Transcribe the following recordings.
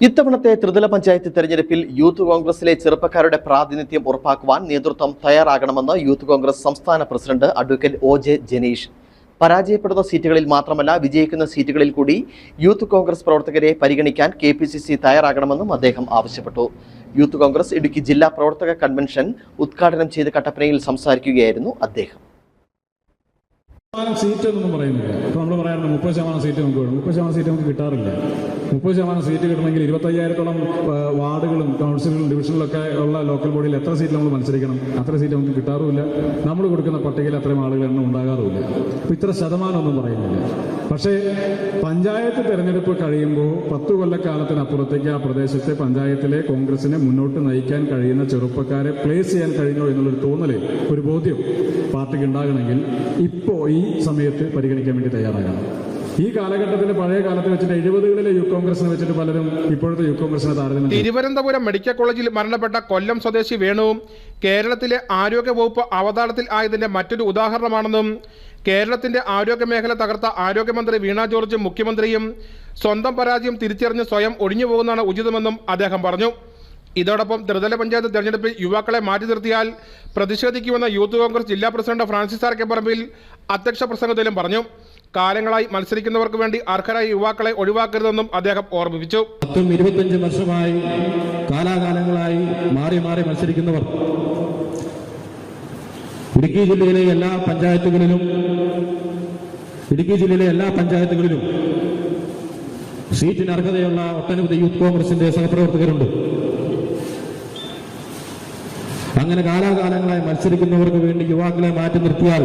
ഇത്തവണത്തെ ത്രിതല പഞ്ചായത്ത് തെരഞ്ഞെടുപ്പിൽ യൂത്ത് കോൺഗ്രസിലെ ചെറുപ്പക്കാരുടെ പ്രാതിനിധ്യം ഉറപ്പാക്കുവാൻ നേതൃത്വം തയ്യാറാകണമെന്ന് യൂത്ത് കോൺഗ്രസ് സംസ്ഥാന president advocate O J Janeesh. പരാജയപ്പെടുന്ന സീറ്റുകളിൽ മാത്രമല്ല വിജയിക്കുന്ന സീറ്റുകളിൽ കൂടി യൂത്ത് കോൺഗ്രസ് പ്രവർത്തകരെ പരിഗണിക്കാൻ കെ പി സി സി തയ്യാറാകണമെന്നും അദ്ദേഹം ആവശ്യപ്പെട്ടു. യൂത്ത് കോൺഗ്രസ് ഇടുക്കി ജില്ലാ പ്രവർത്തക കൺവെൻഷൻ ഉദ്ഘാടനം ചെയ്ത് കട്ടപ്പനയിൽ സംസാരിക്കുകയായിരുന്നു അദ്ദേഹം. സീറ്റ് എന്നൊന്നും പറയുന്നില്ല നമ്മൾ പറയാറുണ്ട് മുപ്പത് ശതമാനം സീറ്റ് നമുക്ക് വേണം. മുപ്പത് ശതമാനം സീറ്റ് നമുക്ക് കിട്ടാറില്ല. മുപ്പത് ശതമാനം സീറ്റ് കിട്ടണമെങ്കിൽ ഇരുപത്തയ്യായിരത്തോളം വാർഡുകളും കൗൺസിലുകളും ഡിവിഷനിലൊക്കെ ഉള്ള ലോക്കൽ ബോഡിയിൽ എത്ര സീറ്റ് നമ്മൾ മത്സരിക്കണം? അത്ര സീറ്റ് നമുക്ക് കിട്ടാറുമില്ല. നമ്മൾ കൊടുക്കുന്ന പട്ടികയിൽ അത്രയും ആളുകൾ എണ്ണം ഉണ്ടാകാറുമില്ല. ഇത്ര ശതമാനം ഒന്നും പറയുന്നില്ല. പക്ഷേ പഞ്ചായത്ത് തെരഞ്ഞെടുപ്പ് കഴിയുമ്പോൾ പത്ത് കൊല്ലക്കാലത്തിനപ്പുറത്തേക്ക് ആ പ്രദേശത്തെ പഞ്ചായത്തിലെ കോൺഗ്രസിനെ മുന്നോട്ട് നയിക്കാൻ കഴിയുന്ന ചെറുപ്പക്കാരെ പ്ലേസ് ചെയ്യാൻ കഴിഞ്ഞോ എന്നുള്ളൊരു തോന്നൽ ഒരു ബോധ്യം പാർട്ടിക്ക് ഉണ്ടാകണമെങ്കിൽ ഇപ്പോൾ ഈ സമയത്ത് പരിഗണിക്കാൻ വേണ്ടി തയ്യാറാകണം. ഈ കാലഘട്ടത്തിൽ പഴയ കാലത്ത് വെച്ചിട്ട് എഴുപതുകളിലെ യൂത്ത് കോൺഗ്രസിനെ വെച്ചിട്ട് പലരും ഇപ്പോഴത്തെ യൂത്ത് കോൺഗ്രസിനെ താരതമ്യം. തിരുവനന്തപുരം മെഡിക്കൽ കോളേജിൽ മരണപ്പെട്ട കൊല്ലം സ്വദേശി വേണുവും കേരളത്തിലെ ആരോഗ്യവകുപ്പ് അവതാളത്തിൽ ആയതിന്റെ മറ്റൊരു ഉദാഹരണമാണെന്നും കേരളത്തിന്റെ ആരോഗ്യ മേഖല തകർത്ത ആരോഗ്യമന്ത്രി വീണ ജോർജും മുഖ്യമന്ത്രിയും സ്വന്തം പരാജയം തിരിച്ചറിഞ്ഞ് സ്വയം ഒഴിഞ്ഞു പോകുന്നതാണ് ഉചിതമെന്നും അദ്ദേഹം പറഞ്ഞു ഇതോടൊപ്പം ത്രിതല പഞ്ചായത്ത് തെരഞ്ഞെടുപ്പിൽ യുവാക്കളെ മാറ്റി നിർത്തിയാൽ പ്രതിഷേധിക്കുമെന്ന യൂത്ത് കോൺഗ്രസ് ജില്ലാ പ്രസിഡന്റ് ഫ്രാൻസിസ് ആർ പറമ്പിൽ അധ്യക്ഷ പ്രസംഗത്തിലും പറഞ്ഞു കാലങ്ങളായി മത്സരിക്കുന്നവർക്ക് വേണ്ടി അർഹരായ യുവാക്കളെ ഒഴിവാക്കരുതെന്നും അദ്ദേഹം ഓർമ്മിപ്പിച്ചു. പത്തും ഇരുപത്തഞ്ചും വർഷമായി കാലാകാലങ്ങളായി മാറി മാറി മത്സരിക്കുന്നവർ ഇടുക്കി ജില്ലയിലെ എല്ലാ പഞ്ചായത്തുകളിലും ഇടുക്കി ജില്ലയിലെ എല്ലാ പഞ്ചായത്തുകളിലും സീറ്റിന് അർഹതയുള്ള ഒട്ടനവധി യൂത്ത് കോൺഗ്രസിന്റെ സഹപ്രവർത്തകരുണ്ട്. അങ്ങനെ കാലാകാലങ്ങളായി മത്സരിക്കുന്നവർക്ക് വേണ്ടി യുവാക്കളെ മാറ്റി നിർത്തിയാൽ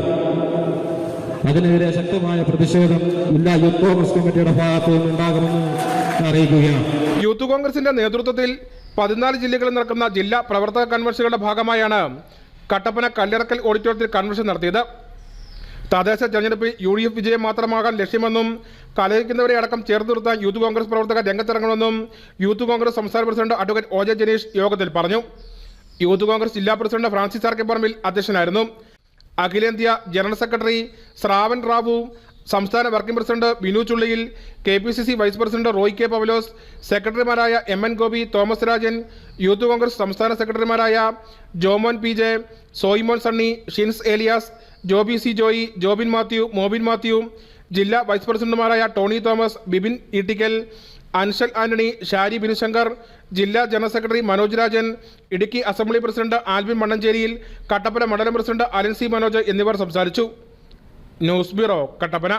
അതിനെതിരെ ശക്തമായ പ്രതിഷേധം ജില്ലാ യൂത്ത് കോൺഗ്രസ് കമ്മിറ്റിയുടെ ഭാഗത്തു നിന്നുണ്ടാകുമെന്ന് അറിയിക്കുകയാണ്. യൂത്ത് കോൺഗ്രസിന്റെ നേതൃത്വത്തിൽ പതിനാല് ജില്ലകളിൽ നടക്കുന്ന ജില്ലാ പ്രവർത്തക കൺവെൻഷനുകളുടെ ഭാഗമായാണ് കട്ടപ്പന കല്ലിറക്കൽ ഓഡിറ്റോറിയത്തിൽ കൺവെൻഷൻ നടത്തിയത്. തദ്ദേശ തെരഞ്ഞെടുപ്പിൽ യു ഡി എഫ് വിജയം മാത്രമാകാൻ ലക്ഷ്യമെന്നും കലഹിക്കുന്നവരെ അടക്കം ചേർത്ത് നിർത്താൻ യൂത്ത് കോൺഗ്രസ് പ്രവർത്തകർ രംഗത്തിറങ്ങണമെന്നും യൂത്ത് കോൺഗ്രസ് സംസ്ഥാന പ്രസിഡന്റ് അഡ്വക്കേറ്റ് ഒ ജനീഷ് യോഗത്തിൽ പറഞ്ഞു. യൂത്ത് കോൺഗ്രസ് ജില്ലാ പ്രസിഡന്റ് ഫ്രാൻസിസ് ആർക്കെ പറമ്പിൽ അധ്യക്ഷനായിരുന്നു. അഖിലേന്ത്യാ ജനറൽ സെക്രട്ടറി ശ്രാവൺ റാവു സംസ്ഥാന working president Binu Chulliyil K P C C vice president Roy K Pavalose സെക്രട്ടറിമാരായ M N Gopi Thomas Rajan youth Congress സംസ്ഥാന സെക്രട്ടറിമാരായ Jomon P J Soymon Sunny Shins Elias Joby C Joy Jobin Mathew Mobin Mathew ജില്ലാ വൈസ് പ്രസിഡന്റുമാരായ ടോണി തോമസ് ബിബിൻ ഇട്ടിക്കൽ അൻഷൽ ആന്റണി ഷാരി ബിനുശങ്കർ ജില്ലാ general secretary Manoj Rajan Idukki assembly president Alvin Mannancheriyil Kattappana മണ്ഡലം president Alan C Manoj എന്നിവർ സംസാരിച്ചു. News bureau Kattappana.